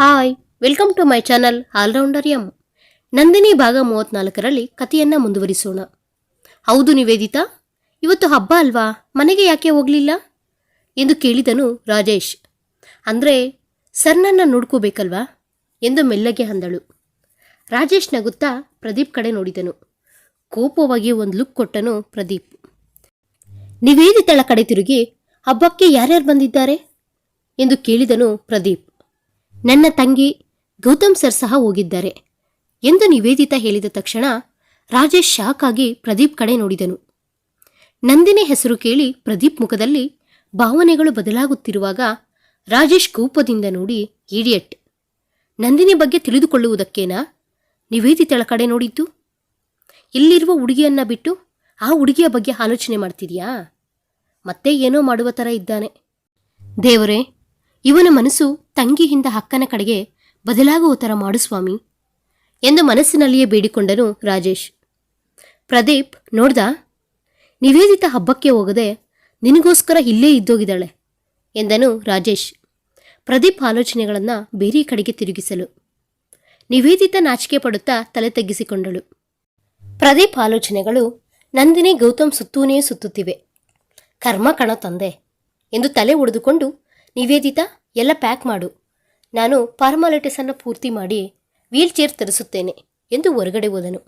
Hi, welcome to my channel allrounder M. Nandini ಭಾಗ ಮೂವತ್ನಾಲ್ಕರಲ್ಲಿ ಕಥೆಯನ್ನ ಮುಂದುವರಿಸೋಣ. ಹೌದು ನಿವೇದಿತಾ, ಇವತ್ತು ಹಬ್ಬ ಅಲ್ವಾ? ಮನೆಗೆ ಯಾಕೆ ಹೋಗಲಿಲ್ಲ? ಎಂದು ಕೇಳಿದನು ರಾಜೇಶ್. ಅಂದರೆ, ಸರ್ನನ್ನ ನೋಡ್ಕೋಬೇಕಲ್ವಾ? ಎಂದು ಮೆಲ್ಲಗೆ ಅಂದಳು. ರಾಜೇಶ್ ನಗುತ್ತಾ ಪ್ರದೀಪ್ ಕಡೆ ನೋಡಿದನು. ಕೋಪವಾಗಿ ಒಂದು ಲುಕ್ ಕೊಟ್ಟನು ಪ್ರದೀಪ್. ನಿವೇದಿತಳ ಕಡೆ ತಿರುಗಿ, ಹಬ್ಬಕ್ಕೆ ಯಾರ್ಯಾರು ಬಂದಿದ್ದಾರೆ? ಎಂದು ಕೇಳಿದನು ಪ್ರದೀಪ್. ನನ್ನ ತಂಗಿ ಗೌತಮ್ ಸರ್ ಸಹ ಹೋಗಿದ್ದಾರೆ ಎಂದು ನಿವೇದಿತ ಹೇಳಿದ ತಕ್ಷಣ ರಾಜೇಶ್ ಶಾಕ್ ಆಗಿ ಪ್ರದೀಪ್ ಕಡೆ ನೋಡಿದನು. ನಂದಿನಿ ಹೆಸರು ಕೇಳಿ ಪ್ರದೀಪ್ ಮುಖದಲ್ಲಿ ಭಾವನೆಗಳು ಬದಲಾಗುತ್ತಿರುವಾಗ ರಾಜೇಶ್ ಕೋಪದಿಂದ ನೋಡಿ ಈಡಿಯಟ್ ನಂದಿನಿ ಬಗ್ಗೆ ತಿಳಿದುಕೊಳ್ಳುವುದಕ್ಕೇನಾ? ನಿವೇದಿತಳ ಕಡೆ ನೋಡಿದ್ದು? ಇಲ್ಲಿರುವ ಹುಡುಗಿಯನ್ನ ಬಿಟ್ಟು ಆ ಹುಡುಗಿಯ ಬಗ್ಗೆ ಆಲೋಚನೆ ಮಾಡ್ತಿದ್ಯಾ? ಮತ್ತೆ ಏನೋ ಮಾಡುವ ಥರ ಇದ್ದಾನೆ. ದೇವರೇ ಇವನ ಮನಸ್ಸು ತಂಗಿಯಿಂದ ಹಕ್ಕನ ಕಡೆಗೆ ಬದಲಾಗುವ ಥರ ಮಾಡು ಸ್ವಾಮಿ ಎಂದು ಮನಸ್ಸಿನಲ್ಲಿಯೇ ಬೇಡಿಕೊಂಡನು ರಾಜೇಶ್. ಪ್ರದೀಪ್, ನೋಡ್ದ? ನಿವೇದಿತ ಹಬ್ಬಕ್ಕೆ ಹೋಗದೆ ನಿನಗೋಸ್ಕರ ಇಲ್ಲೇ ಇದ್ದೋಗಿದ್ದಾಳೆ ಎಂದನು ರಾಜೇಶ್. ಪ್ರದೀಪ್ ಆಲೋಚನೆಗಳನ್ನು ಬೇರೆ ಕಡೆಗೆ ತಿರುಗಿಸಲು. ನಿವೇದಿತ ನಾಚಿಕೆ ಪಡುತ್ತಾ ತಲೆ ತಗ್ಗಿಸಿಕೊಂಡಳು. ಪ್ರದೀಪ್ ಆಲೋಚನೆಗಳು ನಂದಿನಿ ಗೌತಮ್ ಸುತ್ತೂನೇ ಸುತ್ತುತ್ತಿವೆ. ಕರ್ಮ ಕಣ ತಂದೆ ಎಂದು ತಲೆ ಒಡೆದುಕೊಂಡು ನಿವೇದಿತಾ, ಎಲ್ಲ ಪ್ಯಾಕ್ ಮಾಡು. ನಾನು ಫಾರ್ಮಾಲಿಟೀಸನ್ನು ಪೂರ್ತಿ ಮಾಡಿ ವೀಲ್ ಚೇರ್ ತರಿಸುತ್ತೇನೆ ಎಂದು ಹೊರಗಡೆ ಹೋದನು.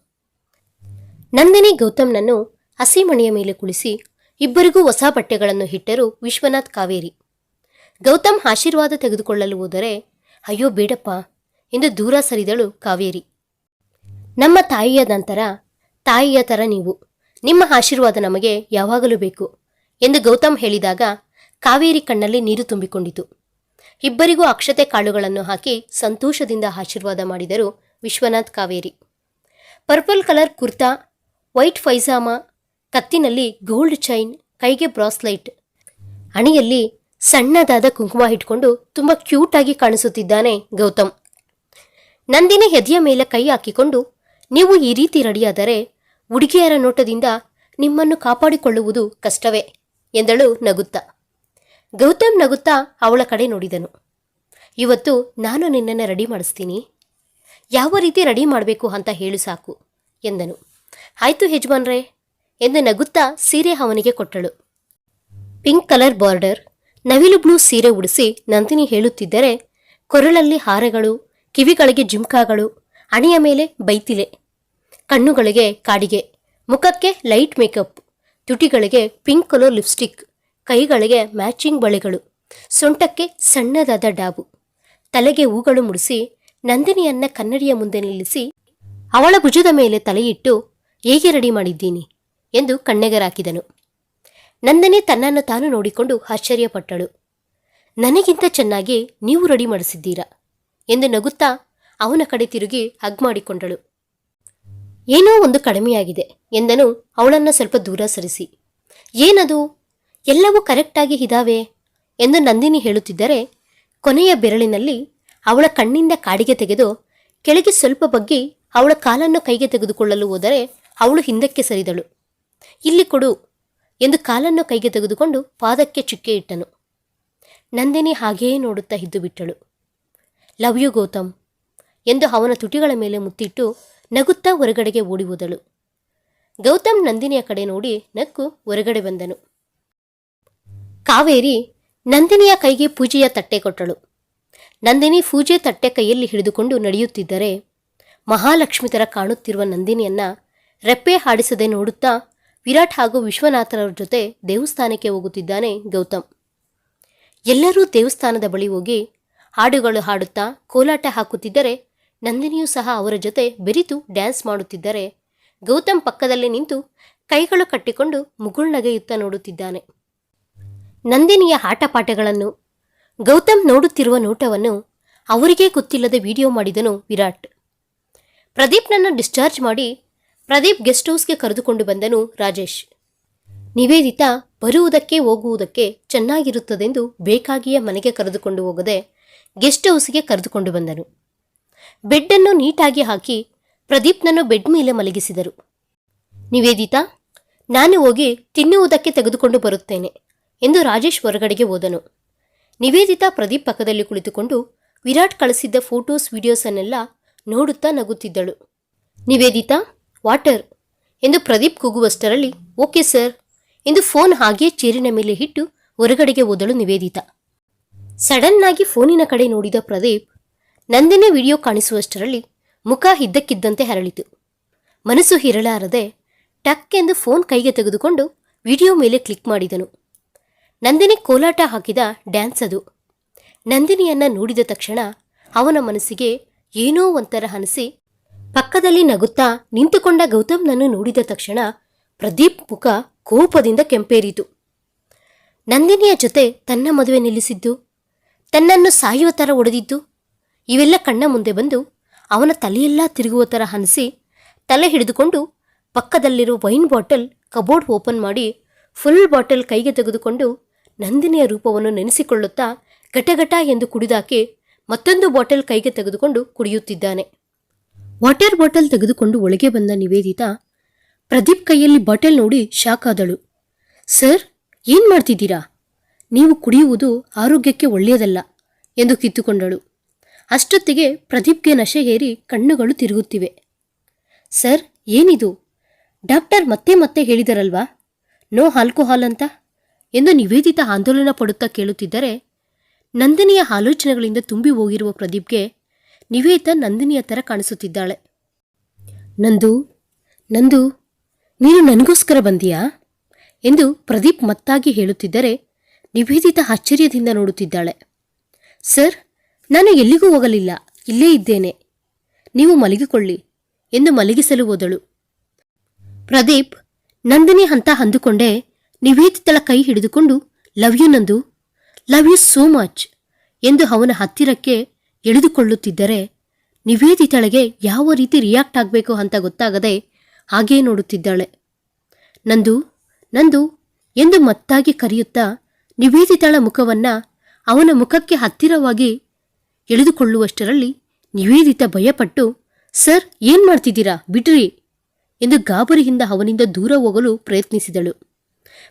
ನಂದಿನಿ ಗೌತಮ್ನನ್ನು ಹಸಿಮಣಿಯ ಮೇಲೆ ಕುಳಿಸಿ ಇಬ್ಬರಿಗೂ ಹೊಸ ಬಟ್ಟೆಗಳನ್ನು ಇಟ್ಟರು ವಿಶ್ವನಾಥ್ ಕಾವೇರಿ. ಗೌತಮ್ ಆಶೀರ್ವಾದ ತೆಗೆದುಕೊಳ್ಳಲು ಹೋದರೆ, ಅಯ್ಯೋ ಬೇಡಪ್ಪ ಎಂದು ದೂರ ಸರಿದಳು ಕಾವೇರಿ. ನಮ್ಮ ತಾಯಿಯ ನಂತರ, ತಾಯಿಯ ಥರ ನೀವು, ನಿಮ್ಮ ಆಶೀರ್ವಾದ ನಮಗೆ ಯಾವಾಗಲೂ ಬೇಕು ಎಂದು ಗೌತಮ್ ಹೇಳಿದಾಗ ಕಾವೇರಿ ಕಣ್ಣಲ್ಲಿ ನೀರು ತುಂಬಿಕೊಂಡಿತು. ಇಬ್ಬರಿಗೂ ಅಕ್ಷತೆ ಕಾಳುಗಳನ್ನು ಹಾಕಿ ಸಂತೋಷದಿಂದ ಆಶೀರ್ವಾದ ಮಾಡಿದರು Vishwanath Kaveri. Purple colour kurta, white pyjama, ಕತ್ತಿನಲ್ಲಿ gold chain, ಕೈಗೆ ಬ್ರಾಸ್ಲೈಟ್ ಹಣೆಯಲ್ಲಿ ಸಣ್ಣದಾದ ಕುಂಕುಮ ಇಟ್ಕೊಂಡು ತುಂಬ ಕ್ಯೂಟ್ ಆಗಿ ಕಾಣಿಸುತ್ತಿದ್ದಾನೆ ಗೌತಮ್. ನಂದಿನಿ ಹೆದೆಯ ಮೇಲೆ ಕೈ ಹಾಕಿಕೊಂಡು, ನೀವು ಈ ರೀತಿ ರೆಡಿಯಾದರೆ ಹುಡುಗಿಯರ ನೋಟದಿಂದ ನಿಮ್ಮನ್ನು ಕಾಪಾಡಿಕೊಳ್ಳುವುದು ಕಷ್ಟವೇ ಎಂದಳು ನಗುತ್ತಾ. ಗೌತಮ್ ನಗುತ್ತಾ ಅವಳ ಕಡೆ ನೋಡಿದನು. ಇವತ್ತು ನಾನು ನಿನ್ನನ್ನು ರೆಡಿ ಮಾಡಿಸ್ತೀನಿ. ಯಾವ ರೀತಿ ರೆಡಿ ಮಾಡಬೇಕು ಅಂತ ಹೇಳು ಸಾಕು, ಎಂದನು. ಆಯ್ತು ಯಜಮಾನ್ರೇ, ಎಂದು ನಗುತ್ತಾ ಸೀರೆ ಅವನಿಗೆ ಕೊಟ್ಟಳು. ಪಿಂಕ್ ಕಲರ್ ಬಾರ್ಡರ್ ನವಿಲು ಬ್ಲೂ ಸೀರೆ ಉಡಿಸಿ ನಂದಿನಿ ಹೇಳುತ್ತಿದ್ದರೆ, ಕೊರಳಲ್ಲಿ ಹಾರಗಳು, ಕಿವಿಗಳಿಗೆ ಜುಮ್ಕಾಗಳು ಹಣೆಯ ಮೇಲೆ ಬೈತಿಲೆ, ಕಣ್ಣುಗಳಿಗೆ ಕಾಡಿಗೆ, ಮುಖಕ್ಕೆ ಲೈಟ್ ಮೇಕಪ್, ತುಟಿಗಳಿಗೆ ಪಿಂಕ್ ಕಲರ್ ಲಿಪ್ಸ್ಟಿಕ್ ಕೈಗಳಿಗೆ ಮ್ಯಾಚಿಂಗ್ ಬಳೆಗಳು, ಸೊಂಟಕ್ಕೆ ಸಣ್ಣದಾದ ಡಾಬು, ತಲೆಗೆ ಹೂಗಳು ಮುಡಿಸಿ ನಂದಿನಿಯನ್ನ ಕನ್ನಡಿಯ ಮುಂದೆ ನಿಲ್ಲಿಸಿ ಅವಳ ಭುಜದ ಮೇಲೆ ತಲೆಯಿಟ್ಟು, ಹೇಗೆ ರೆಡಿ ಮಾಡಿದ್ದೀನಿ? ಎಂದು ಕಣ್ಣೆಗರಾಕಿದನು. ನಂದಿನಿ ತನ್ನನ್ನು ತಾನು ನೋಡಿಕೊಂಡು ಆಶ್ಚರ್ಯಪಟ್ಟಳು. ನನಗಿಂತ ಚೆನ್ನಾಗಿ ನೀವು ರೆಡಿ ಮಾಡಿಸಿದ್ದೀರಾ? ಎಂದು ನಗುತ್ತಾ ಅವನ ಕಡೆ ತಿರುಗಿ ಹಗ್ ಮಾಡಿಕೊಂಡಳು. ಏನೋ ಒಂದು ಕಡಿಮೆಯಾಗಿದೆ, ಎಂದನು ಅವಳನ್ನು ಸ್ವಲ್ಪ ದೂರ ಸರಿಸಿ. ಏನದು? ಎಲ್ಲವೂ ಕರೆಕ್ಟಾಗಿ ಇದಾವೆ ಎಂದು ನಂದಿನಿ ಹೇಳುತ್ತಿದ್ದರೆ ಕೊನೆಯ ಬೆರಳಿನಲ್ಲಿ ಅವಳ ಕಣ್ಣಿಂದ ಕಾಡಿಗೆ ತೆಗೆದು ಕೆಳಗೆ ಸ್ವಲ್ಪ ಬಗ್ಗಿ ಅವಳ ಕಾಲನ್ನು ಕೈಗೆ ತೆಗೆದುಕೊಳ್ಳಲು ಹೋದರೆ ಅವಳು ಹಿಂದಕ್ಕೆ ಸರಿದಳು. ಇಲ್ಲಿ ಕೊಡು ಎಂದು ಕಾಲನ್ನು ಕೈಗೆ ತೆಗೆದುಕೊಂಡು ಪಾದಕ್ಕೆ ಚುಕ್ಕೆ ಇಟ್ಟನು. ನಂದಿನಿ ಹಾಗೆಯೇ ನೋಡುತ್ತಾ ಇದ್ದು ಬಿಟ್ಟಳು. ಲವ್ ಯು ಗೌತಮ್ ಎಂದು ಅವನ ತುಟಿಗಳ ಮೇಲೆ ಮುತ್ತಿಟ್ಟು ನಗುತ್ತಾ ಹೊರಗಡೆಗೆ ಓಡಿ ಹೋದಳು. ಗೌತಮ್ ನಂದಿನಿಯ ಕಡೆ ನೋಡಿ ನಕ್ಕು ಹೊರಗಡೆ ಬಂದನು. ಕಾವೇರಿ ನಂದಿನಿಯ ಕೈಗೆ ಪೂಜೆಯ ತಟ್ಟೆ ಕೊಟ್ಟಳು. ನಂದಿನಿ ಪೂಜೆ ತಟ್ಟೆ ಕೈಯಲ್ಲಿ ಹಿಡಿದುಕೊಂಡು ನಡೆಯುತ್ತಿದ್ದರೆ ಮಹಾಲಕ್ಷ್ಮಿ ಥರ ಕಾಣುತ್ತಿರುವ ನಂದಿನಿಯನ್ನ ರೆಪ್ಪೆ ಹಾಡಿಸದೆ ನೋಡುತ್ತಾ ವಿರಾಟ್ ಹಾಗೂ ವಿಶ್ವನಾಥರ ಜೊತೆ ದೇವಸ್ಥಾನಕ್ಕೆ ಹೋಗುತ್ತಿದ್ದಾನೆ ಗೌತಮ್. ಎಲ್ಲರೂ ದೇವಸ್ಥಾನದ ಬಳಿ ಹೋಗಿ ಹಾಡುಗಳು ಹಾಡುತ್ತಾ ಕೋಲಾಟ ಹಾಕುತ್ತಿದ್ದರೆ ನಂದಿನಿಯೂ ಸಹ ಅವರ ಜೊತೆ ಬೆರಿತು ಡ್ಯಾನ್ಸ್ ಮಾಡುತ್ತಿದ್ದರೆ ಗೌತಮ್ ಪಕ್ಕದಲ್ಲಿ ನಿಂತು ಕೈಗಳು ಕಟ್ಟಿಕೊಂಡು ಮುಗುಳ್ನಗೆಯುತ್ತಾ ನೋಡುತ್ತಿದ್ದಾನೆ. ನಂದಿನಿಯ ಆಟಪಾಠಗಳನ್ನು. ಗೌತಮ್ ನೋಡುತ್ತಿರುವ ನೋಟವನ್ನು ಅವರಿಗೇ ಗೊತ್ತಿಲ್ಲದೆ ವಿಡಿಯೋ ಮಾಡಿದನು ವಿರಾಟ್. ಪ್ರದೀಪ್ನನ್ನು ಡಿಸ್ಚಾರ್ಜ್ ಮಾಡಿ ಪ್ರದೀಪ್ ಗೆಸ್ಟ್ ಹೌಸ್ಗೆ ಕರೆದುಕೊಂಡು ಬಂದನು ರಾಜೇಶ್. ನಿವೇದಿತಾ ಬರುವುದಕ್ಕೆ ಹೋಗುವುದಕ್ಕೆ ಚೆನ್ನಾಗಿರುತ್ತದೆಂದು ಬೇಕಾಗಿಯೇ ಮನೆಗೆ ಕರೆದುಕೊಂಡು ಹೋಗದೆ ಗೆಸ್ಟ್ ಹೌಸ್ಗೆ ಕರೆದುಕೊಂಡು ಬಂದನು. ಬೆಡ್ಡನ್ನು ನೀಟಾಗಿ ಹಾಕಿ ಪ್ರದೀಪ್ನನ್ನು ಬೆಡ್ ಮೇಲೆ ಮಲಗಿಸಿದರು. ನಿವೇದಿತಾ, ನಾನು ಹೋಗಿ ತಿನ್ನುವುದಕ್ಕೆ ತೆಗೆದುಕೊಂಡು ಬರುತ್ತೇನೆ. ಎಂದು ರಾಜೇಶ್ ಹೊರಗಡೆಗೆ ಹೋದನು. ನಿವೇದಿತಾ ಪ್ರದೀಪ್ ಪಕ್ಕದಲ್ಲಿ ಕುಳಿತುಕೊಂಡು ವಿರಾಟ್ ಕಳಿಸಿದ್ದ ಫೋಟೋಸ್ ವಿಡಿಯೋಸನ್ನೆಲ್ಲ ನೋಡುತ್ತಾ ನಗುತ್ತಿದ್ದಳು. ನಿವೇದಿತಾ, ವಾಟರ್! ಎಂದು ಪ್ರದೀಪ್ ಕೂಗುವಷ್ಟರಲ್ಲಿ, ಓಕೆ ಸರ್! ಎಂದು ಫೋನ್ ಹಾಗೆಯೇ ಚೇರಿನ ಮೇಲೆ ಇಟ್ಟು ಹೊರಗಡೆಗೆ ಓದಲು ನಿವೇದಿತಾ. ಸಡನ್ ಆಗಿ ಫೋನಿನ ಕಡೆ ನೋಡಿದ ಪ್ರದೀಪ್, ನಂದಿನಿ ವಿಡಿಯೋ ಕಾಣಿಸುವಷ್ಟರಲ್ಲಿ ಮುಖ ಇದ್ದಕ್ಕಿದ್ದಂತೆ ಹರಳಿತು. ಮನಸ್ಸು ಹಿರಳಾರದೆ, ಟಕ್ ಎಂದು ಫೋನ್ ಕೈಗೆ ತೆಗೆದುಕೊಂಡು ವಿಡಿಯೋ ಮೇಲೆ ಕ್ಲಿಕ್ ಮಾಡಿದನು. ನಂದಿನಿ ಕೋಲಾಟ ಹಾಕಿದ ಡ್ಯಾನ್ಸ್ ಅದು. ನಂದಿನಿಯನ್ನ ನೋಡಿದ ತಕ್ಷಣ ಅವನ ಮನಸ್ಸಿಗೆ ಏನೋ ಒಂಥರ ಅನಿಸಿ ಪಕ್ಕದಲ್ಲಿ ನಗುತ್ತಾ ನಿಂತುಕೊಂಡ ಗೌತಮ್ನನ್ನು ನೋಡಿದ ತಕ್ಷಣ ಪ್ರದೀಪ್ ಮುಖ ಕೋಪದಿಂದ ಕೆಂಪೇರಿತು. ನಂದಿನಿಯ ಜೊತೆ ತನ್ನ ಮದುವೆ ನಿಲ್ಲಿಸಿದ್ದು, ತನ್ನನ್ನು ಸಾಯುವ ಥರ ಒಡೆದಿದ್ದು, ಇವೆಲ್ಲ ಕಣ್ಣ ಮುಂದೆ ಬಂದು ಅವನ ತಲೆಯೆಲ್ಲ ತಿರುಗುವ ಥರ ಹನಿಸಿ ತಲೆ ಹಿಡಿದುಕೊಂಡು ಪಕ್ಕದಲ್ಲಿರುವ ವೈನ್ ಬಾಟಲ್ ಕಬೋರ್ಡ್ ಓಪನ್ ಮಾಡಿ ಫುಲ್ ಬಾಟಲ್ ಕೈಗೆ ತೆಗೆದುಕೊಂಡು ನಂದಿನಿಯ ರೂಪವನ್ನು ನೆನೆಸಿಕೊಳ್ಳುತ್ತಾ ಘಟಘಟ ಎಂದು ಕುಡಿದಾಕೆ ಮತ್ತೊಂದು ಬಾಟಲ್ ಕೈಗೆ ತೆಗೆದುಕೊಂಡು ಕುಡಿಯುತ್ತಿದ್ದಾನೆ. ವಾಟರ್ ಬಾಟಲ್ ತೆಗೆದುಕೊಂಡು ಒಳಗೆ ಬಂದ ನಿವೇದಿತಾ ಪ್ರದೀಪ್ ಕೈಯಲ್ಲಿ ಬಾಟಲ್ ನೋಡಿ ಶಾಕ್ ಸರ್, ಏನ್ ಮಾಡ್ತಿದ್ದೀರಾ? ನೀವು ಕುಡಿಯುವುದು ಆರೋಗ್ಯಕ್ಕೆ ಒಳ್ಳೆಯದಲ್ಲ ಎಂದು ಕಿತ್ತುಕೊಂಡಳು. ಅಷ್ಟೊತ್ತಿಗೆ ಪ್ರದೀಪ್ಗೆ ನಶೆ ಹೇರಿ ಕಣ್ಣುಗಳು ತಿರುಗುತ್ತಿವೆ. ಸರ್, ಏನಿದು? ಡಾಕ್ಟರ್ ಮತ್ತೆ ಮತ್ತೆ ಹೇಳಿದರಲ್ವಾ? ನೋ ಆಲ್ಕೋಹಾಲ್ ಅಂತ? ಎಂದು ನಿವೇದಿತ ಆಂದೋಲನ ಪಡುತ್ತಾ ಕೇಳುತ್ತಿದ್ದರೆ ನಂದಿನಿಯ ಆಲೋಚನೆಗಳಿಂದ ತುಂಬಿ ಹೋಗಿರುವ ಪ್ರದೀಪ್ಗೆ ನಿವೇದಿತ ನಂದಿನಿಯ ಥರ ಕಾಣಿಸುತ್ತಿದ್ದಾಳೆ. ನಂದು ನಂದು, ನೀನು ನನಗೋಸ್ಕರ ಬಂದಿಯಾ? ಎಂದು ಪ್ರದೀಪ್ ಮತ್ತಾಗಿ ಹೇಳುತ್ತಿದ್ದರೆ ನಿವೇದಿತ ಆಶ್ಚರ್ಯದಿಂದ ನೋಡುತ್ತಿದ್ದಾಳೆ. ಸರ್, ನಾನು ಎಲ್ಲಿಗೂ ಹೋಗಲಿಲ್ಲ, ಇಲ್ಲೇ ಇದ್ದೇನೆ. ನೀವು ಮಲಗಿಕೊಳ್ಳಿ, ಎಂದು ಮಲಗಿಸಲು ಹೋದಳು. ಪ್ರದೀಪ್ ನಂದಿನಿ ಅಂತ ಅಂದುಕೊಂಡೆ ನಿವೇದಿತಳ ಕೈ ಹಿಡಿದುಕೊಂಡು love you Nandu. Love you so much ಎಂದು ಅವನ ಹತ್ತಿರಕ್ಕೆ ಎಳೆದುಕೊಳ್ಳುತ್ತಿದ್ದರೆ, ನಿವೇದಿತಳಿಗೆ ಯಾವ ರೀತಿ ರಿಯಾಕ್ಟ್ ಆಗಬೇಕು ಅಂತ ಗೊತ್ತಾಗದೆ ಹಾಗೇ ನೋಡುತ್ತಿದ್ದಾಳೆ. ನಂದು ನಂದು, ಎಂದು ಮತ್ತಾಗಿ ಕರೆಯುತ್ತಾ ನಿವೇದಿತಳ ಮುಖವನ್ನ ಅವನ ಮುಖಕ್ಕೆ ಹತ್ತಿರವಾಗಿ ಎಳೆದುಕೊಳ್ಳುವಷ್ಟರಲ್ಲಿ ನಿವೇದಿತ ಭಯಪಟ್ಟು ಸರ್ ಏನ್ ಮಾಡ್ತಿದ್ದೀರಾ? ಬಿಡ್ರಿ. ಎಂದು ಗಾಬರಿಯಿಂದ ಅವನಿಂದ ದೂರ ಹೋಗಲು ಪ್ರಯತ್ನಿಸಿದಳು.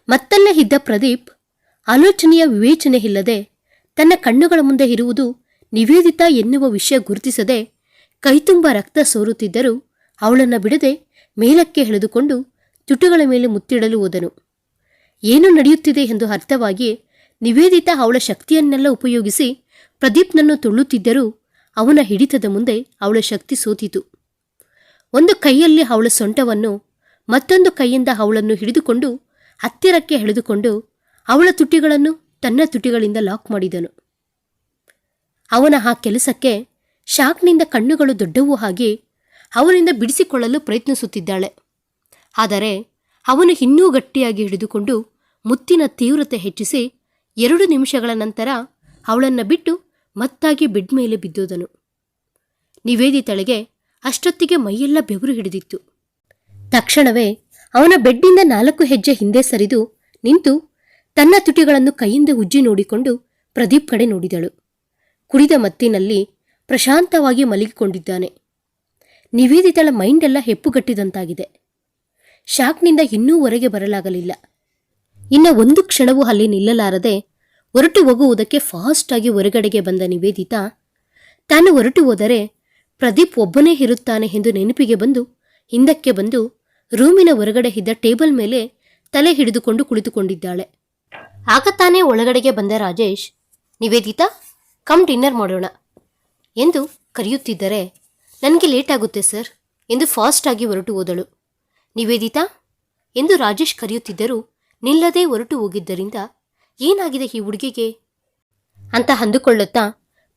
ಮತ್ತಲ್ಲೇ ಇದ್ದ ಪ್ರದೀಪ್ ಆಲೋಚನೆಯ ವಿವೇಚನೆ ಇಲ್ಲದೆ ತನ್ನ ಕಣ್ಣುಗಳ ಮುಂದೆ ಇರುವುದು ನಿವೇದಿತ ಎನ್ನುವ ವಿಷಯ ಗುರುತಿಸದೆ ಕೈತುಂಬ ರಕ್ತ ಸೋರುತ್ತಿದ್ದರೂ ಅವಳನ್ನು ಬಿಡದೆ ಮೇಲಕ್ಕೆ ಎಳೆದುಕೊಂಡು ತುಟುಗಳ ಮೇಲೆ ಮುತ್ತಿಡಲು ಹೋದನು. ಏನು ನಡೆಯುತ್ತಿದೆ ಎಂದು ಅರ್ಥವಾಗಿ ನಿವೇದಿತ ಅವಳ ಶಕ್ತಿಯನ್ನೆಲ್ಲ ಉಪಯೋಗಿಸಿ ಪ್ರದೀಪ್ನನ್ನು ತುಳ್ಳುತ್ತಿದ್ದರೂ ಅವನ ಹಿಡಿತದ ಮುಂದೆ ಅವಳ ಶಕ್ತಿ ಸೋತಿತು. ಒಂದು ಕೈಯಲ್ಲಿ ಅವಳ ಸೊಂಟವನ್ನು ಮತ್ತೊಂದು ಕೈಯಿಂದ ಅವಳನ್ನು ಹಿಡಿದುಕೊಂಡು ಹತ್ತಿರಕ್ಕೆ ಎಳೆದುಕೊಂಡು ಅವಳ ತುಟಿಗಳನ್ನು ತನ್ನ ತುಟಿಗಳಿಂದ ಲಾಕ್ ಮಾಡಿದನು. ಅವನ ಆ ಕೆಲಸಕ್ಕೆ ಶಾಕ್ನಿಂದ ಕಣ್ಣುಗಳು ದೊಡ್ಡವೂ ಆಗಿ ಅವನಿಂದ ಬಿಡಿಸಿಕೊಳ್ಳಲು ಪ್ರಯತ್ನಿಸುತ್ತಿದ್ದಾಳೆ. ಆದರೆ ಅವನು ಇನ್ನೂ ಗಟ್ಟಿಯಾಗಿ ಹಿಡಿದುಕೊಂಡು ಮುತ್ತಿನ ತೀವ್ರತೆ ಹೆಚ್ಚಿಸಿ ಎರಡು ನಿಮಿಷಗಳ ನಂತರ ಅವಳನ್ನು ಬಿಟ್ಟು ಮತ್ತಾಗಿ ಬೆಡ್ ಮೇಲೆ ಬಿದ್ದೋದನು. ನಿವೇದಿತಳಿಗೆ ಅಷ್ಟೊತ್ತಿಗೆ ಮೈಯೆಲ್ಲ ಬೆವರು ಹಿಡಿದಿತ್ತು. ತಕ್ಷಣವೇ ಅವನ ಬೆಡ್ಡಿಂದ ನಾಲ್ಕು ಹೆಜ್ಜೆ ಹಿಂದೆ ಸರಿದು ನಿಂತು ತನ್ನ ತುಟಿಗಳನ್ನು ಕೈಯಿಂದ ಉಜ್ಜಿ ನೋಡಿಕೊಂಡು ಪ್ರದೀಪ್ ಕಡೆ ನೋಡಿದಳು. ಕುಡಿದ ಮತ್ತಿನಲ್ಲಿ ಪ್ರಶಾಂತವಾಗಿ ಮಲಗಿಕೊಂಡಿದ್ದಾನೆ. ನಿವೇದಿತಳ ಮೈಂಡೆಲ್ಲ ಹೆಪ್ಪುಗಟ್ಟಿದಂತಾಗಿದೆ. ಶಾಕ್ನಿಂದ ಇನ್ನೂ ಹೊರಗೆ ಬರಲಾಗಲಿಲ್ಲ. ಇನ್ನ ಒಂದು ಕ್ಷಣವೂ ಅಲ್ಲಿ ನಿಲ್ಲಲಾರದೆ ಹೊರಟು ಹೋಗುವುದಕ್ಕೆ ಫಾಸ್ಟ್ ಆಗಿ ಹೊರಗಡೆಗೆ ಬಂದ ನಿವೇದಿತಾ, ತಾನು ಹೊರಟು ಹೋದರೆ ಪ್ರದೀಪ್ ಒಬ್ಬನೇ ಇರುತ್ತಾನೆ ಎಂದು ನೆನಪಿಗೆ ಬಂದು ಹಿಂದಕ್ಕೆ ಬಂದು ರೂಮಿನ ಹೊರಗಡೆ ಇದ್ದ ಟೇಬಲ್ ಮೇಲೆ ತಲೆ ಹಿಡಿದುಕೊಂಡು ಕುಳಿತುಕೊಂಡಿದ್ದಾಳೆ. ಆಗ ತಾನೇ ಒಳಗಡೆಗೆ ಬಂದ ರಾಜೇಶ್ ನಿವೇದಿತಾ ಕಮ್ ಡಿನ್ನರ್ ಮಾಡೋಣ ಎಂದು ಕರೆಯುತ್ತಿದ್ದರೆ, ನನಗೆ ಲೇಟ್ ಆಗುತ್ತೆ ಸರ್ ಎಂದು ಆಗಿ ಹೊರಟು ಹೋದಳು. ನಿವೇದಿತಾ ಎಂದು ರಾಜೇಶ್ ಕರೆಯುತ್ತಿದ್ದರೂ ನಿಲ್ಲದೆ ಹೊರಟು ಹೋಗಿದ್ದರಿಂದ ಏನಾಗಿದೆ ಈ ಹುಡುಗಿಗೆ? ಅಂತ ಅಂದುಕೊಳ್ಳುತ್ತಾ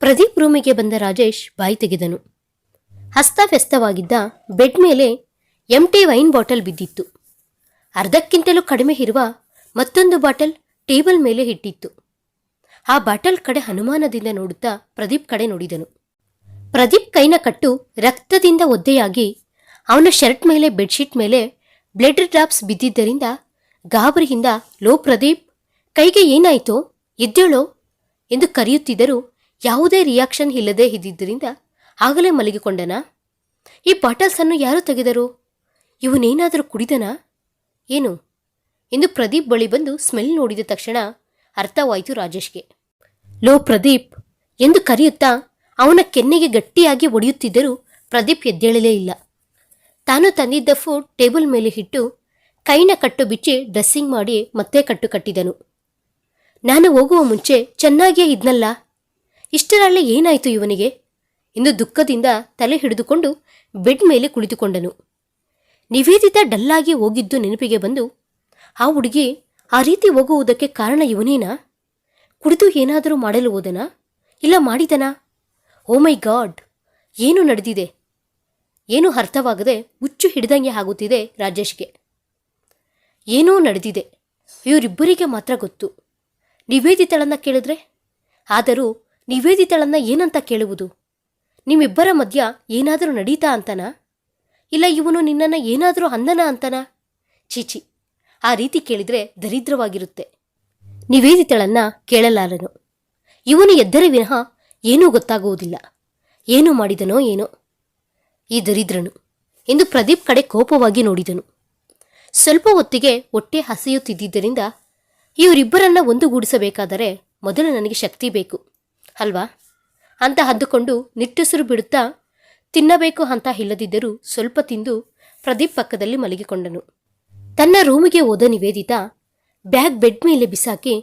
ಪ್ರದೀಪ್ ರೂಮಿಗೆ ಬಂದ ರಾಜೇಶ್ ಬಾಯಿ ತೆಗೆದನು. ಹಸ್ತವ್ಯಸ್ತವಾಗಿದ್ದ ಬೆಡ್ ಮೇಲೆ ಎಂಟಿ ವೈನ್ ಬಾಟಲ್ ಬಿದ್ದಿತ್ತು. ಅರ್ಧಕ್ಕಿಂತಲೂ ಕಡಿಮೆ ಇರುವ ಮತ್ತೊಂದು ಬಾಟಲ್ ಟೇಬಲ್ ಮೇಲೆ ಇಟ್ಟಿತ್ತು. ಆ ಬಾಟಲ್ ಕಡೆ ಅನುಮಾನದಿಂದ ನೋಡುತ್ತಾ ಪ್ರದೀಪ್ ಕಡೆ ನೋಡಿದನು. ಪ್ರದೀಪ್ ಕೈನ ಕಟ್ಟು ರಕ್ತದಿಂದ ಒದ್ದೆಯಾಗಿ ಅವನ ಶರ್ಟ್ ಮೇಲೆ, ಬೆಡ್ಶೀಟ್ ಮೇಲೆ ಬ್ಲಡ್ ಡ್ರಾಪ್ಸ್ ಬಿದ್ದಿದ್ದರಿಂದ ಗಾಬರಿಯಿಂದ, ಲೋ ಪ್ರದೀಪ್, ಕೈಗೆ ಏನಾಯಿತೋ, ಎದ್ದೇಳೋ ಎಂದು ಕರೆಯುತ್ತಿದ್ದರೂ ಯಾವುದೇ ರಿಯಾಕ್ಷನ್ ಇಲ್ಲದೆ ಇದ್ದಿದ್ದರಿಂದ ಆಗಲೇ ಮಲಗಿಕೊಂಡನಾ? ಈ ಬಾಟಲ್ಸನ್ನು ಯಾರು ತೆಗೆದರು? ಇವನೇನಾದರೂ ಕುಡಿದನಾ? ಏನು? ಎಂದು ಪ್ರದೀಪ್ ಬಳಿ ಬಂದು ಸ್ಮೆಲ್ ನೋಡಿದ ತಕ್ಷಣ ಅರ್ಥವಾಯಿತು ರಾಜೇಶ್ಗೆ. ಲೋ ಪ್ರದೀಪ್! ಎಂದು ಕರೆಯುತ್ತಾ ಅವನ ಕೆನ್ನೆಗೆ ಗಟ್ಟಿಯಾಗಿ ಒಡೆಯುತ್ತಿದ್ದರೂ ಪ್ರದೀಪ್ ಎದ್ದೇಳಲೇ ಇಲ್ಲ. ತಾನು ತಂದಿದ್ದ ಫುಡ್ ಟೇಬಲ್ ಮೇಲೆ ಇಟ್ಟು ಕೈನ ಕಟ್ಟು ಬಿಚ್ಚಿ ಡ್ರೆಸ್ಸಿಂಗ್ ಮಾಡಿ ಮತ್ತೆ ಕಟ್ಟು ಕಟ್ಟಿದನು. ನಾನು ಹೋಗುವ ಮುಂಚೆ ಚೆನ್ನಾಗಿಯೇ ಇದ್ನಲ್ಲ? ಇಷ್ಟರಲ್ಲೇ ಏನಾಯಿತು ಇವನಿಗೆ? ಎಂದು ದುಃಖದಿಂದ ತಲೆ ಹಿಡಿದುಕೊಂಡು ಬೆಡ್ ಮೇಲೆ ಕುಳಿತುಕೊಂಡನು. ನಿವೇದಿತ ಡಲ್ಲಾಗಿ ಹೋಗಿದ್ದು ನೆನಪಿಗೆ ಬಂದು, ಆ ಹುಡುಗಿ ಆ ರೀತಿ ಹೋಗುವುದಕ್ಕೆ ಕಾರಣ ಇವನೇನಾ? ಕುಡಿದು ಏನಾದರೂ ಮಾಡಲು ಹೋದನಾ? ಇಲ್ಲ ಮಾಡಿದನಾ? ಓ ಮೈ ಗಾಡ್, ಏನು ನಡೆದಿದೆ? ಏನೂ ಅರ್ಥವಾಗದೆ ಹುಚ್ಚು ಹಿಡಿದಂಗೆ ಆಗುತ್ತಿದೆ ರಾಜೇಶ್ಗೆ. ಏನೋ ನಡೆದಿದೆ, ಇವರಿಬ್ಬರಿಗೆ ಮಾತ್ರ ಗೊತ್ತು. ನಿವೇದಿತಳನ್ನ ಕೇಳಿದ್ರೆ? ಆದರೂ ನಿವೇದಿತಳನ್ನ ಏನಂತ ಕೇಳುವುದು? ನಿಮ್ಮಿಬ್ಬರ ಮಧ್ಯ ಏನಾದರೂ ನಡೀತಾ ಅಂತನಾ? ಇಲ್ಲ, ಇವನು ನಿನ್ನನ್ನು ಏನಾದರೂ ಅಂದನ ಅಂತನ? ಚೀಚಿ ಆ ರೀತಿ ಕೇಳಿದರೆ ದರಿದ್ರವಾಗಿರುತ್ತೆ. ನಿವೇದಿತಳನ್ನ ಕೇಳಲಾರನು. ಇವನು ಎದ್ದರೆ ವಿನಃ ಏನೂ ಗೊತ್ತಾಗುವುದಿಲ್ಲ. ಏನು ಮಾಡಿದನೋ ಏನೋ. ಈ ದರಿದ್ರನು ಎಂದು ಪ್ರದೀಪ್ ಕಡೆ ಕೋಪವಾಗಿ ನೋಡಿದನು. ಸ್ವಲ್ಪ ಹೊತ್ತಿಗೆ ಹೊಟ್ಟೆ ಹಸಿಯುತ್ತಿದ್ದರಿಂದ ಇವರಿಬ್ಬರನ್ನ ಒಂದುಗೂಡಿಸಬೇಕಾದರೆ ಮೊದಲು ನನಗೆ ಶಕ್ತಿ ಬೇಕು, ಅಲ್ವಾ? ಅಂತ ಹದ್ದುಕೊಂಡು ನಿಟ್ಟುಸಿರು ಬಿಡುತ್ತಾ ತಿನ್ನಬೇಕು ಅಂತ ಇಲ್ಲದಿದ್ದರೂ ಸ್ವಲ್ಪ ತಿಂದು ಪ್ರದೀಪ್ ಪಕ್ಕದಲ್ಲಿ ಮಲಗಿಕೊಂಡನು. ತನ್ನ ರೂಮಿಗೆ ಹೋದ ನಿವೇದಿತಾ ಬ್ಯಾಗ್ ಬೆಡ್ ಮೇಲೆ ಬಿಸಾಕಿ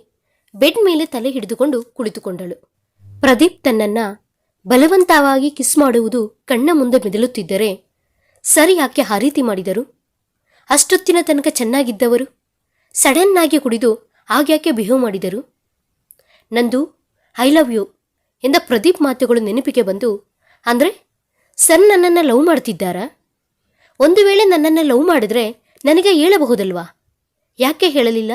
ಬೆಡ್ ಮೇಲೆ ತಲೆ ಹಿಡಿದುಕೊಂಡು ಕುಳಿತುಕೊಂಡಳು. ಪ್ರದೀಪ್ ತನ್ನನ್ನ ಬಲವಂತವಾಗಿ ಕಿಸ್ ಮಾಡುವುದು ಕಣ್ಣ ಮುಂದೆ ಮೆದಲುತ್ತಿದ್ದರೆ ಸರಿ ಯಾಕೆ ಆ ರೀತಿ ಮಾಡಿದರು? ಅಷ್ಟೊತ್ತಿನ ತನಕ ಚೆನ್ನಾಗಿದ್ದವರು? ಸಡನ್ ಆಗಿ ಕುಡಿದು ಆಗ್ಯಾಕೆ ಬಿಹೇವ್ ಮಾಡಿದರು? ನಂದು, ಐ ಲವ್ ಯು ಎಂದ ಪ್ರದೀಪ್ ಮಾತುಗಳು ನೆನಪಿಗೆ ಬಂದು, ಅಂದರೆ ಸರ್ ನನ್ನನ್ನು ಲವ್ ಮಾಡ್ತಿದ್ದಾರಾ? ಒಂದು ವೇಳೆ ನನ್ನನ್ನು ಲವ್ ಮಾಡಿದ್ರೆ ನನಗೆ ಹೇಳಬಹುದಲ್ವಾ? ಯಾಕೆ ಹೇಳಲಿಲ್ಲ?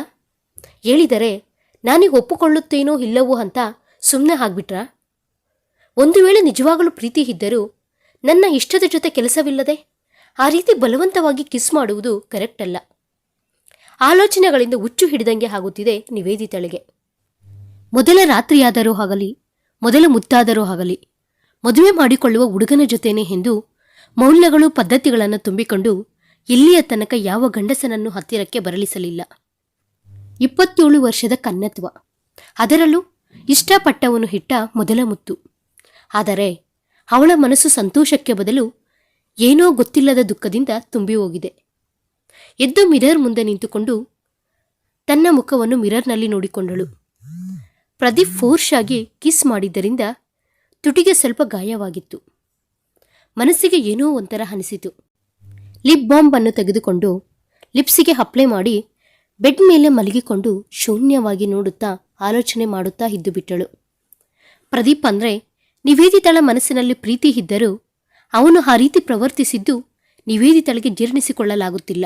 ಹೇಳಿದರೆ ನಾನೀಗ ಒಪ್ಪಿಕೊಳ್ಳುತ್ತೇನೋ ಇಲ್ಲವೋ ಅಂತ ಸುಮ್ಮನೆ ಆಗ್ಬಿಟ್ರಾ? ಒಂದು ವೇಳೆ ನಿಜವಾಗಲೂ ಪ್ರೀತಿ ಇದ್ದರೂ ನನ್ನ ಇಷ್ಟದ ಜೊತೆ ಕೆಲಸವಿಲ್ಲದೆ ಆ ರೀತಿ ಬಲವಂತವಾಗಿ ಕಿಸ್ ಮಾಡುವುದು ಕರೆಕ್ಟ್ ಅಲ್ಲ. ಆಲೋಚನೆಗಳಿಂದ ಹುಚ್ಚು ಹಿಡಿದಂಗೆ ಆಗುತ್ತಿದೆ ನಿವೇದಿತಳಿಗೆ. ಮೊದಲ ರಾತ್ರಿಯಾದರೂ ಆಗಲಿ, ಮೊದಲ ಮುತ್ತಾದರೂ ಆಗಲಿ ಮದುವೆ ಮಾಡಿಕೊಳ್ಳುವ ಹುಡುಗನ ಜೊತೆನೆ ಎಂದು ಮೌಲ್ಯಗಳು ಪದ್ಧತಿಗಳನ್ನು ತುಂಬಿಕೊಂಡು ಇಲ್ಲಿಯ ತನಕ ಯಾವ ಗಂಡಸನನ್ನು ಹತ್ತಿರಕ್ಕೆ ಬರಲಿಸಲಿಲ್ಲ. ಇಪ್ಪತ್ತೇಳು ವರ್ಷದ ಕನ್ನತ್ವ ಅದರಲ್ಲೂ ಇಷ್ಟಪಟ್ಟವನು ಹಿಟ್ಟ ಮೊದಲ ಮುತ್ತು. ಆದರೆ ಅವಳ ಮನಸ್ಸು ಸಂತೋಷಕ್ಕೆ ಬದಲು ಏನೋ ಗೊತ್ತಿಲ್ಲದ ದುಃಖದಿಂದ ತುಂಬಿ ಹೋಗಿದೆ ಎದ್ದು ಮಿರರ್ ಮುಂದೆ ನಿಂತುಕೊಂಡು ತನ್ನ ಮುಖವನ್ನು ಮಿರರ್ನಲ್ಲಿ ನೋಡಿಕೊಂಡಳು. ಪ್ರದೀಪ್ ಆಗಿ ಕಿಸ್ ಮಾಡಿದ್ದರಿಂದ ತುಟಿಗೆ ಸ್ವಲ್ಪ ಗಾಯವಾಗಿತ್ತು. ಮನಸ್ಸಿಗೆ ಏನೋ ಒಂಥರ ಅನಿಸಿತು. ಲಿಪ್ ಬಾಂಬ್ ಅನ್ನು ತೆಗೆದುಕೊಂಡು ಲಿಪ್ಸಿಗೆ ಅಪ್ಲೈ ಮಾಡಿ ಬೆಡ್ ಮೇಲೆ ಮಲಗಿಕೊಂಡು ಶೂನ್ಯವಾಗಿ ನೋಡುತ್ತಾ ಆಲೋಚನೆ ಮಾಡುತ್ತಾ ಇದ್ದು ಬಿಟ್ಟಳು. ಪ್ರದೀಪ್ ಅಂದ್ರೆ ನಿವೇದಿತಳ ಮನಸ್ಸಿನಲ್ಲಿ ಪ್ರೀತಿ ಇದ್ದರೂ ಅವನು ಆ ರೀತಿ ಪ್ರವರ್ತಿಸಿದ್ದು ನಿವೇದಿತಳಿಗೆ ಜೀರ್ಣಿಸಿಕೊಳ್ಳಲಾಗುತ್ತಿಲ್ಲ.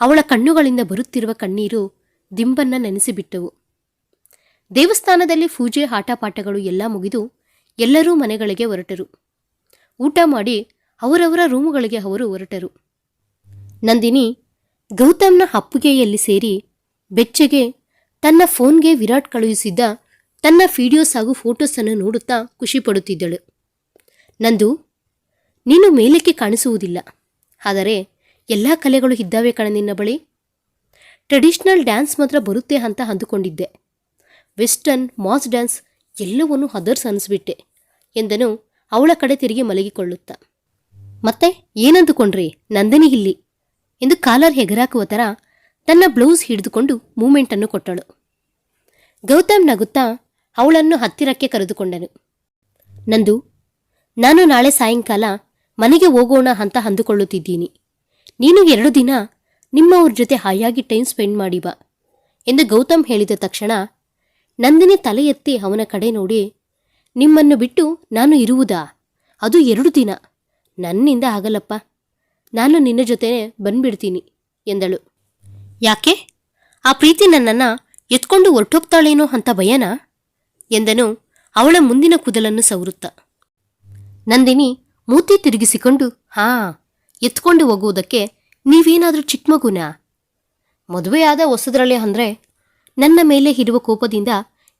ಅವಳ ಕಣ್ಣುಗಳಿಂದ ಬರುತ್ತಿರುವ ಕಣ್ಣೀರು ದಿಂಬನ್ನ ನೆನೆಸಿಬಿಟ್ಟವು. ದೇವಸ್ಥಾನದಲ್ಲಿ ಪೂಜೆ ಆಟಪಾಠಗಳು ಎಲ್ಲ ಮುಗಿದು ಎಲ್ಲರೂ ಮನೆಗಳಿಗೆ ಹೊರಟರು. ಊಟ ಮಾಡಿ ಅವರವರ ರೂಮುಗಳಿಗೆ ಅವರು ಹೊರಟರು. ನಂದಿನಿ ಗೌತಮ್ನ ಅಪ್ಪುಗೆಯಲ್ಲಿ ಸೇರಿ ಬೆಚ್ಚಗೆ ತನ್ನ ಫೋನ್ಗೆ ವಿರಾಟ್ ಕಳುಹಿಸಿದ್ದ ತನ್ನ ವಿಡಿಯೋಸ್ ಹಾಗೂ ಫೋಟೋಸನ್ನು ನೋಡುತ್ತಾ ಖುಷಿಪಡುತ್ತಿದ್ದಳು ನಂದು, ನೀನು ಮೇಲಕ್ಕೆ ಕಾಣಿಸುವುದಿಲ್ಲ. ಆದರೆ ಎಲ್ಲ ಕಲೆಗಳು ಇದ್ದಾವೆ ಕಣ ನಿನ್ನ ಬಳಿ. ಟ್ರೆಡಿಷನಲ್ ಡ್ಯಾನ್ಸ್ ಮಾತ್ರ ಬರುತ್ತೆ ಅಂತ ಅಂದುಕೊಂಡಿದ್ದೆ. ವೆಸ್ಟರ್ನ್ ಮಾಸ್ ಡ್ಯಾನ್ಸ್ ಎಲ್ಲವನ್ನೂ ಹದರ್ಸ್ ಅನಿಸ್ಬಿಟ್ಟೆ ಎಂದನು ಅವಳ ಕಡೆ ತಿರುಗಿ ಮಲಗಿಕೊಳ್ಳುತ್ತ. ಮತ್ತೆ ಏನಂದುಕೊಂಡ್ರಿ? ನಂದಿನಿ ಇಲ್ಲಿ ಎಂದು ಕಾಲರ್ ಹೆಗರಾಕುವ ಥರ ತನ್ನ ಬ್ಲೌಸ್ ಹಿಡಿದುಕೊಂಡು ಮೂಮೆಂಟನ್ನು ಕೊಟ್ಟಳು. ಗೌತಮ್ ನಗುತ್ತಾ ಅವಳನ್ನು ಹತ್ತಿರಕ್ಕೆ ಕರೆದುಕೊಂಡನು. ನಂದು, ನಾನು ನಾಳೆ ಸಾಯಂಕಾಲ ಮನೆಗೆ ಹೋಗೋಣ ಅಂತ ಅಂದುಕೊಳ್ಳುತ್ತಿದ್ದೀನಿ. ನೀನು ಎರಡು ದಿನ ನಿಮ್ಮವ್ರ ಜೊತೆ ಹಾಯಾಗಿ ಟೈಮ್ ಸ್ಪೆಂಡ್ ಮಾಡಿ ಬಾ ಎಂದು ಗೌತಮ್ ಹೇಳಿದ ತಕ್ಷಣ ನಂದಿನಿ ತಲೆ ಎತ್ತಿ ಅವನ ಕಡೆ ನೋಡಿ, ನಿಮ್ಮನ್ನು ಬಿಟ್ಟು ನಾನು ಇರುವುದಾ? ಅದು ಎರಡು ದಿನ. ನನ್ನಿಂದ ಆಗಲ್ಲಪ್ಪ. ನಾನು ನಿನ್ನ ಜೊತೆನೆ ಬಂದ್ಬಿಡ್ತೀನಿ ಎಂದಳು. ಯಾಕೆ? ಆ ಪ್ರೀತಿ ನನ್ನನ್ನು ಎತ್ಕೊಂಡು ಹೊರಟೋಗ್ತಾಳೇನೋ ಅಂತ ಭಯನಾ? ಎಂದನು ಅವಳ ಮುಂದಿನ ಕೂದಲನ್ನು ಸವರುತ್ತ. ನಂದಿನಿ ಮೂತಿ ತಿರುಗಿಸಿಕೊಂಡು, ಹಾ, ಎತ್ಕೊಂಡು ಹೋಗುವುದಕ್ಕೆ ನೀವೇನಾದರೂ ಚಿಕ್ಕ ಮಗುನಾ ಮದುವೆಯಾದ ಹೊಸದ್ರಲ್ಲಿ ಅಂದರೆ ನನ್ನ ಮೇಲೆ ಇರುವ ಕೋಪದಿಂದ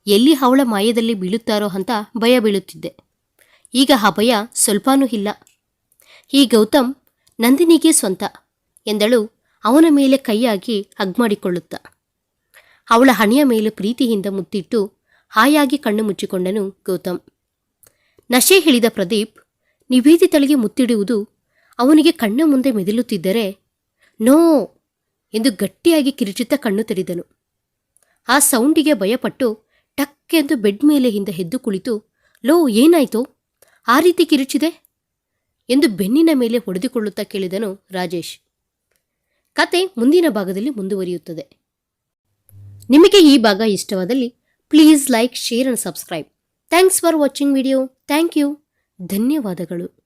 ಎಲ್ಲಿ ಅವಳ ಮಾಯದಲ್ಲಿ ಬೀಳುತ್ತಾರೋ ಅಂತ ಭಯ ಬೀಳುತ್ತಿದ್ದೆ. ಈಗ ಆ ಭಯ ಸ್ವಲ್ಪನೂ ಇಲ್ಲ. ಈ ಗೌತಮ್ ನಂದಿನಿಗೆ ಸ್ವಂತ ಎಂದಳು. ಅವನ ಮೇಲೆ ಕೈಯಾಗಿ ಅಗ್ಮಾಡಿಕೊಳ್ಳುತ್ತ ಅವಳ ಹಣೆಯ ಮೇಲೆ ಪ್ರೀತಿಯಿಂದ ಮುತ್ತಿಟ್ಟು ಹಾಯಾಗಿ ಕಣ್ಣು ಮುಚ್ಚಿಕೊಂಡನು ಗೌತಮ್. ನಶೆ ಹೇಳಿದ ಪ್ರದೀಪ್ ನಿವೇದಿತಳಿಗೆ ಮುತ್ತಿಡುವುದು ಅವನಿಗೆ ಕಣ್ಣ ಮುಂದೆ ಮೆದಿಲುತ್ತಿದ್ದರೆ ನೋ ಎಂದು ಗಟ್ಟಿಯಾಗಿ ಕಿರುಚುತ್ತಾ ಕಣ್ಣು ತೆರೆದನು. ಆ ಸೌಂಡಿಗೆ ಭಯಪಟ್ಟು ಟಕ್ಕೆಂದು ಬೆಡ್ ಮೇಲೆ ಹಿಂದೆ ಎದ್ದು ಕುಳಿತು, ಲೋ, ಏನಾಯ್ತು? ಆ ರೀತಿ ಕಿರುಚಿದೆ? ಎಂದು ಬೆನ್ನಿನ ಮೇಲೆ ಹೊಡೆದುಕೊಳ್ಳುತ್ತಾ ಕೇಳಿದನು ರಾಜೇಶ್. ಕತೆ ಮುಂದಿನ ಭಾಗದಲ್ಲಿ ಮುಂದುವರಿಯುತ್ತದೆ. ನಿಮಗೆ ಈ ಭಾಗ ಇಷ್ಟವಾದಲ್ಲಿ please like, share and subscribe. Thanks for watching video. Thank you. ಧನ್ಯವಾದಗಳು.